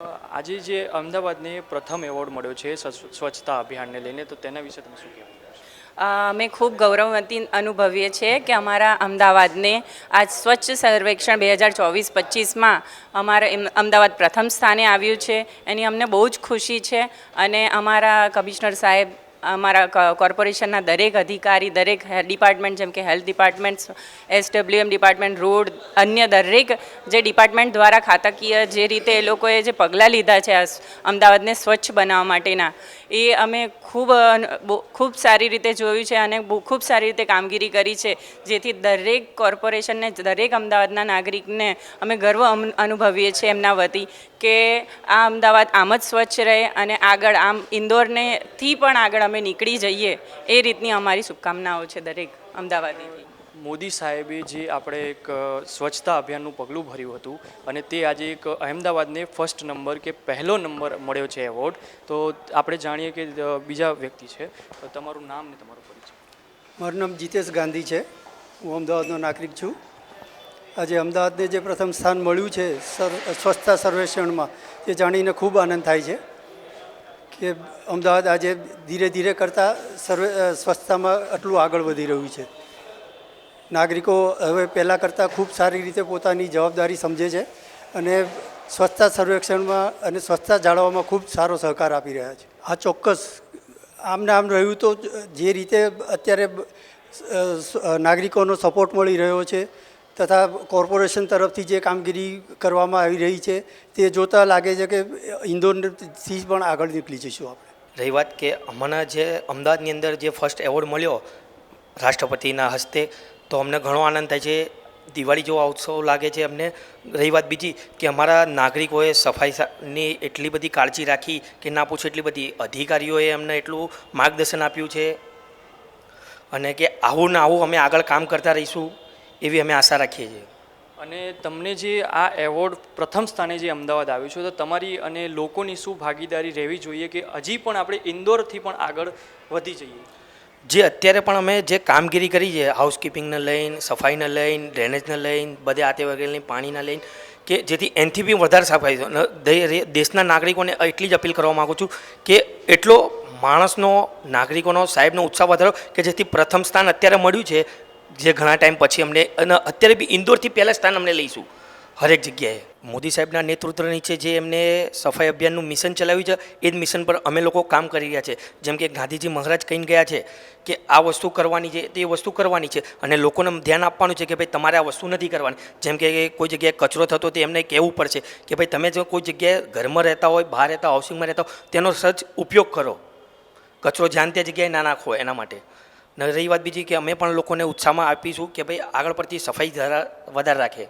આજે જે અમદાવાદને પ્રથમ એવોર્ડ મળ્યો છે સ્વચ્છતા અભિયાનને લઈને, તો તેના વિશે તમે શું કહેવા અમે ખૂબ ગૌરવવતી અનુભવીએ છીએ કે અમારા અમદાવાદને આ સ્વચ્છ સર્વેક્ષણ બે હજાર ચોવીસ પચીસમાં અમારા અમદાવાદ પ્રથમ સ્થાને આવ્યું છે. એની અમને બહુ જ ખુશી છે અને અમારા કમિશનર સાહેબ અમારા કોર્પોરેશનના દરેક અધિકારી, દરેક ડિપાર્ટમેન્ટ, જેમ કે health department S W M department, road, અન્ય દરેક જે ડિપાર્ટમેન્ટ દ્વારા ખાતાકીય જે રીતે એ લોકોએ જે પગલાં લીધા છે અમદાવાદને સ્વચ્છ બનાવવા માટેના, એ અમે ખૂબ ખૂબ સારી રીતે જોયું છે અને ખૂબ સારી રીતે કામગીરી કરી છે, જેથી દરેક કોર્પોરેશનને, દરેક અમદાવાદના નાગરિકને અમે ગર્વ અનુભવીએ છીએ એમના વતી કે આ અમદાવાદ આમ જ સ્વચ્છ રહે અને આગળ આમ ઇન્દોરને થી પણ આગળ અમે નીકળી જઈએ એ રીતની અમારી શુભકામનાઓ છે દરેક અમદાવાદની. મોદી સાહેબે જે આપણે એક સ્વચ્છતા અભિયાનનું પગલું ભર્યું હતું અને તે આજે એક અહેમદાબાદને ફર્સ્ટ નંબર કે પહેલો નંબર મળ્યો છે એવોર્ડ તો આપણે જાણીએ કે બીજા વ્યક્તિ છે. તો તમારું નામ ને તમારો પરિચય. મારું નામ જીતેશ ગાંધી છે. હું અમદાવાદનો નાગરિક છું. આજે અમદાવાદને જે પ્રથમ સ્થાન મળ્યું છે સર સ્વચ્છતા સર્વેક્ષણમાં તે જાણીને ખૂબ આનંદ થાય છે. કે અમદાવાદ આજે ધીરે ધીરે કરતાં સર્વે સ્વચ્છતામાં આટલું આગળ વધી રહ્યું છે. નાગરિકો હવે પહેલાં કરતાં ખૂબ સારી રીતે પોતાની જવાબદારી સમજે છે અને સ્વચ્છતા સર્વેક્ષણમાં અને સ્વચ્છતા જાળવવામાં ખૂબ સારો સહકાર આપી રહ્યા છે. આ ચોક્કસ આમને આમ રહ્યું તો જે રીતે અત્યારે નાગરિકોનો સપોર્ટ મળી રહ્યો છે તથા કોર્પોરેશન તરફથી જે કામગીરી કરવામાં આવી રહી છે, તે જોતાં લાગે છે કે ઇન્દોરથી પણ આગળ નીકળી જઈશું આપણે. રહી વાત કે હમણાં જે અમદાવાદની અંદર જે ફર્સ્ટ એવોર્ડ મળ્યો રાષ્ટ્રપતિના હસ્તે, તો અમને ઘણો આનંદ થાય છે. દિવાળી જેવો ઉત્સવ લાગે છે અમને. રહી વાત બીજી કે અમારા નાગરિકોએ સફાઈની એટલી બધી કાળજી રાખી કે ના પૂછો એટલી બધી. અધિકારીઓએ અમને એટલું માર્ગદર્શન આપ્યું છે અને કે આવું ને આવું અમે આગળ કામ કરતા રહીશું. એવી અમે આશા રાખીએ છીએ અને તમને જે આ એવોર્ડ પ્રથમ સ્થાને જે અમદાવાદ આવ્યું છે તો તમારી અને લોકોની શું ભાગીદારી રહેવી જોઈએ કે હજી પણ આપણે ઇન્દોરથી પણ આગળ વધી જઈએ જે અત્યારે પણ અમે જે કામગીરી કરી છે હાઉસકીપિંગને લઈને સફાઈને લઈને ડ્રેનેજને લઈને બધે આતે વગેરેની પાણીના લઈને કે જેથી એનથી બી વધારે સફાઈ થાય. દેશના નાગરિકોને એટલી જ અપીલ કરવા માગું છું કે એટલો માણસનો નાગરિકોનો સાહેબનો ઉત્સાહ વધારો કે જેથી પ્રથમ સ્થાન અત્યારે મળ્યું છે જે ઘણા ટાઈમ પછી અમને, અને અત્યારે બી ઇન્દોરથી પહેલાં સ્થાન અમને લઈશું. હરેક જગ્યાએ. મોદી સાહેબના નેતૃત્વ નીચે જે એમને સફાઈ અભિયાનનું મિશન ચલાવ્યું છે, એ જ મિશન પર અમે લોકો કામ કરી રહ્યા છે. જેમ કે ગાંધીજી મહારાજ કહીને ગયા છે કે આ વસ્તુ કરવાની છે, તે વસ્તુ કરવાની છે, અને લોકોને ધ્યાન આપવાનું છે કે ભાઈ તમારે આ વસ્તુ નથી કરવાની. જેમ કે કોઈ જગ્યાએ કચરો થતો તે એમને કહેવું પડશે કે ભાઈ તમે જો કોઈ જગ્યાએ ઘરમાં રહેતા હોય, બહાર રહેતા હાઉસિંગમાં રહેતા હોય, તેનો સજ ઉપયોગ કરો. કચરો જ્યાં ત્યાં જગ્યાએ ના નાખો એના માટે. રહી વાત બીજી કે અમે પણ લોકોને ઉત્સાહમાં આપીશું કે ભાઈ આગળ પડતી સફાઈ જરા વધારે રાખે.